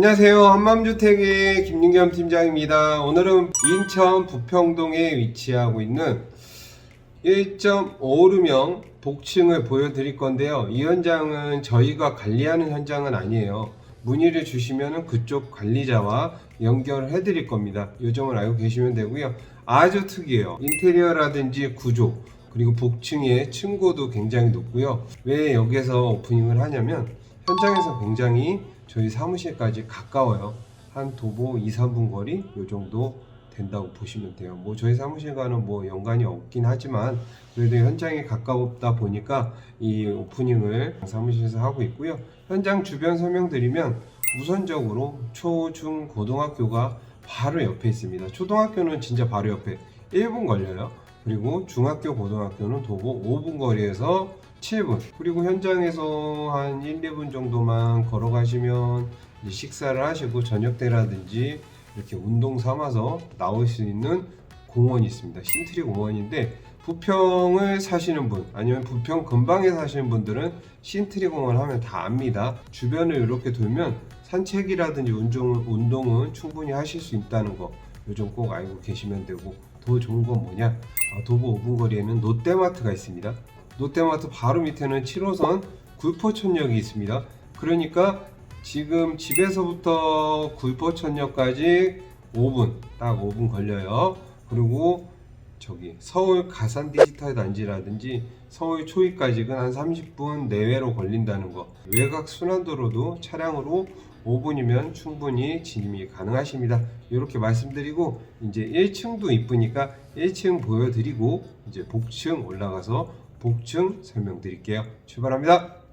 안녕하세요. 한맘주택의 김윤겸 팀장입니다. 오늘은 인천 부평동에 위치하고 있는 1.5루명 복층을 보여드릴 건데요. 이 현장은 저희가 관리하는 현장은 아니에요. 문의를 주시면 그쪽 관리자와 연결을 해드릴 겁니다. 이 점을 알고 계시면 되고요. 아주 특이해요. 인테리어라든지 구조, 그리고 복층의 층고도 굉장히 높고요. 왜 여기서 오프닝을 하냐면 현장에서 굉장히 저희 사무실까지 가까워요. 한 도보 2, 3분 거리 요 정도 된다고 보시면 돼요. 뭐 저희 사무실과는 뭐 연관이 없긴 하지만 그래도 현장에 가까웠다 보니까 이 오프닝을 사무실에서 하고 있고요. 현장 주변 설명드리면 우선적으로 초, 중, 고등학교가 바로 옆에 있습니다. 초등학교는 진짜 바로 옆에 1분 걸려요. 그리고 중학교, 고등학교는 도보 5분 거리에서 7분. 그리고 현장에서 한 1, 2분 정도만 걸어가시면 식사를 하시고 저녁 때라든지 이렇게 운동 삼아서 나올 수 있는 공원이 있습니다. 신트리 공원인데 부평을 사시는 분 아니면 부평 근방에 사시는 분들은 신트리 공원 하면 다 압니다. 주변을 이렇게 돌면 산책이라든지 운동, 운동은 충분히 하실 수 있다는 거 요즘 꼭 알고 계시면 되고 더 좋은 건 뭐냐? 아, 도보 5분 거리에는 롯데마트가 있습니다. 롯데마트 바로 밑에는 7호선 굴포천역이 있습니다. 그러니까 지금 집에서부터 굴포천역까지 5분, 딱 5분 걸려요. 그리고 저기 서울 가산 디지털 단지라든지 서울 초입까지는 한 30분 내외로 걸린다는 거. 외곽 순환도로도 차량으로 5분이면 충분히 진입이 가능하십니다. 이렇게 말씀드리고 이제 1층도 이쁘니까 1층 보여드리고 이제 복층 올라가서 복층 설명드릴게요. 출발합니다.